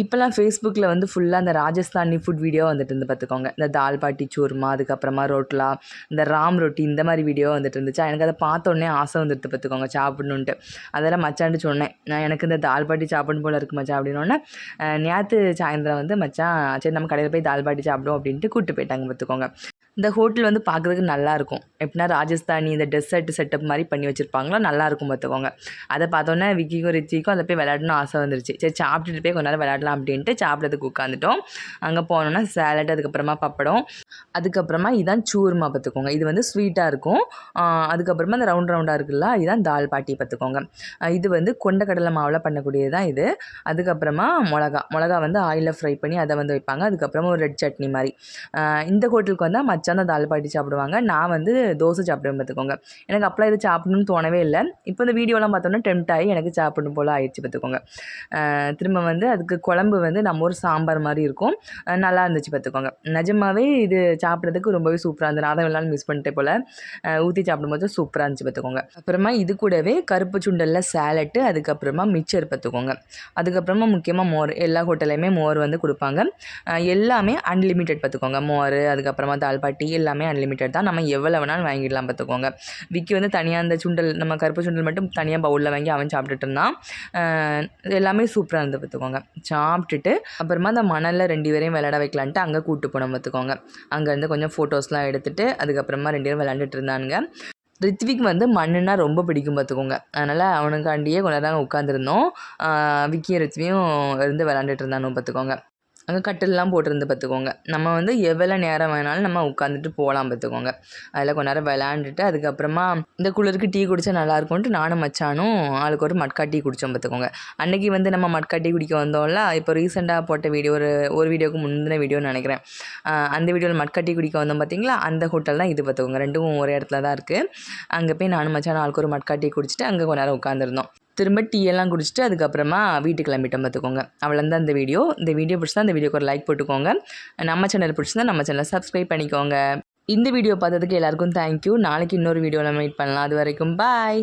இப்போலாம் ஃபேஸ்புக்கில் வந்து ஃபுல்லாக அந்த ராஜஸ்தானி ஃபுட் வீடியோ வந்துட்டு இருந்து பார்த்துக்கோங்க இந்த தால் பாட்டி சூர்மா அதுக்கப்புறமா ரோட்லா இந்த ராம் ரொட்டி இந்த மாதிரி வீடியோ வந்துட்டு இருந்துச்சு. எனக்கு அதை பார்த்தோன்னே ஆசை வந்துட்டு பார்த்துக்கோங்க சாப்பிடணுன்ட்டு. அதெல்லாம் மச்சான்ட்டு சொன்னேன். நான் எனக்கு இந்த தால் பாட்டி சாப்பிடணும் போல் இருக்கு மச்சான் அப்படின்னோடனே நேற்று சாயந்தரம் வந்து மச்சான் சரி நம்ம கடையில் போய் தால் பாட்டி சாப்பிடுவோம் அப்படின்ட்டு கூப்பிட்டு போயிட்டாங்க பார்த்துக்கோங்க இந்த ஹோட்டல் வந்து பார்க்குறதுக்கு நல்லாயிருக்கும் எப்படின்னா ராஜஸ்தானி இந்த டெசர்ட் செட்டப் மாதிரி பண்ணி வச்சுருப்பாங்களோ? நல்லாயிருக்கும் பார்த்துக்கோங்க அதை பார்த்தோன்னே விக்கிக்கும் ரிச்சிக்கும் அதை போய் விளையாடணும் ஆசை வந்துருச்சு. சரி சாப்பிட்டுட்டு போய் கொஞ்ச நேரம் விளையாடலாம் அப்படின்ட்டு சாப்பிட்றதுக்கு உட்காந்துட்டோம் அங்கே போனோன்னா சேலட் அதுக்கப்புறமா பப்படம். அதுக்கப்புறமா இதான் சூர்மா பார்த்துக்கோங்க இது வந்து ஸ்வீட்டாக இருக்கும். அதுக்கப்புறமா இந்த ரவுண்ட் ரவுண்டாக இருக்குல்ல இதுதான் தால் பாட்டி பார்த்துக்கோங்க இது வந்து கொண்டக்கடலை மாவில் பண்ணக்கூடியது தான் இது. அதுக்கப்புறமா மிளகா. மிளகா வந்து ஆயிலில் ஃப்ரை பண்ணி அதை வந்து வைப்பாங்க. அதுக்கப்புறமா ஒரு ரெட் சட்னி மாதிரி. இந்த ஹோட்டலுக்கு வந்தால் வச்சா தான் தால் பாட்டி சாப்பிடுவாங்க. நான் வந்து தோசை சாப்பிடுவேன் பார்த்துக்கோங்க. எனக்கு அப்போலாம் இது சாப்பிடணும்னு தோணவே இல்லை. இப்போ இந்த வீடியோலாம் பார்த்தோன்னா டெம்ட் ஆகி எனக்கு சாப்பிடணும் போல் ஆயிடுச்சு பார்த்துக்கோங்க. திரும்ப வந்து அதுக்கு குழம்பு வந்து நம்ம ஒரு சாம்பார் மாதிரி இருக்கும். நல்லா இருந்துச்சு பார்த்துக்கோங்க. நிஜமாவே இது சாப்பிட்றதுக்கு ரொம்பவே சூப்பராக இருந்தது. நான் தான் மிஸ் பண்ணிட்டே போல். ஊற்றி சாப்பிடும்போது சூப்பராக இருந்துச்சு பார்த்துக்கோங்க. அப்புறமா இது கூடவே கருப்பு சுண்டலில் சேலட்டு அதுக்கப்புறமா மிச்சர் பார்த்துக்கோங்க. அதுக்கப்புறமா முக்கியமாக மோர் எல்லா ஹோட்டல்லையுமே மோர் வந்து கொடுப்பாங்க. எல்லாமே அன்லிமிட்டெட் பார்த்துக்கோங்க. மோர் அதுக்கப்புறமா தால்பாட்டி டீ எல்லாமே அன்லிமிட்டட் தான். நம்ம எவ்வளோ வேணாலும் வாங்கிடலாம் பார்த்துக்கோங்க. விக்கி வந்து தனியாக அந்த சுண்டல் நம்ம கருப்பு சுண்டல் மட்டும் தனியாக பவுலில் வாங்கி அவன் சாப்பிட்டுட்டு இருந்தான். எல்லாமே சூப்பராக இருந்து பார்த்துக்கோங்க. சாப்பிட்டுட்டு அப்புறமா அந்த மணலில் ரெண்டு பேரையும் விளையாட வைக்கலான்ட்டு அங்கே கூப்பிட்டு போனோம் பார்த்துக்கோங்க. அங்கேருந்து கொஞ்சம் ஃபோட்டோஸ்லாம் எடுத்துகிட்டு அதுக்கப்புறமா ரெண்டு பேரும் விளையாண்டுட்டு இருந்தானுங்க. ரித்விக் வந்து மண்ணுன்னா ரொம்ப பிடிக்கும் பார்த்துக்கோங்க. அதனால் அவனுக்காண்டியே கொஞ்ச நேரம் உட்காந்துருந்தோம் விக்கியும் ரித்வியும் இருந்து விளாண்டுட்டு இருந்தானு பார்த்துக்கோங்க. அங்கே கட்டிலெலாம் போட்டிருந்து பார்த்துக்கோங்க நம்ம வந்து எவ்வளோ நேரம் வேணாலும் நம்ம உட்காந்துட்டு போகலாம் பார்த்துக்கோங்க அதில் கொஞ்ச நேரம் விளாண்டுட்டு அதுக்கப்புறமா இந்த குளிருக்கு டீ குடித்தா நல்லாயிருக்கும்ட்டு நானும் மச்சானும் ஆளுக்கு ஒரு மட்கா டீ குடித்தோம் பார்த்துக்கோங்க அன்றைக்கி வந்து நம்ம மட்கா டீ குடிக்க வந்தோம்ல இப்போ ரீசெண்டாக போட்ட வீடியோ ஒரு ஒரு வீடியோக்கு முந்தின வீடியோன்னு நினைக்கிறேன். அந்த வீடியோவில் மட்கா டீ குடிக்க வந்தோம் பார்த்தீங்களா அந்த ஹோட்டல் தான் இது பார்த்துக்கோங்க ரெண்டும் ஒரே இடத்துல தான் இருக்குது அங்கே போய் நானும் மச்சானும் ஆளுக்கு ஒரு மட்கா டீ குடிச்சிட்டு அங்கே கொஞ்ச நேரம் உட்காந்துருந்தோம் திரும்ப டீ எல்லாம் குடிச்சிட்டு அதுக்கப்புறமா வீட்டுக்கு கிளம்பிட்டோம் பார்த்துக்கோங்க. அவ்வளோந்தான் இந்த வீடியோ. இந்த வீடியோ பிடிச்சா இந்த வீடியோக்கு ஒரு லைக் போட்டுக்கோங்க. நம்ம சேனல் பிடிச்சிருந்தா நம்ம சேனலை சப்ஸ்கிரைப் பண்ணிக்கோங்க. இந்த வீடியோ பார்த்ததுக்கு எல்லாருக்கும் தேங்க்யூ நாளைக்கு இன்னொரு வீடியோவில் மீட் பண்ணலாம். அது வரைக்கும் பாய்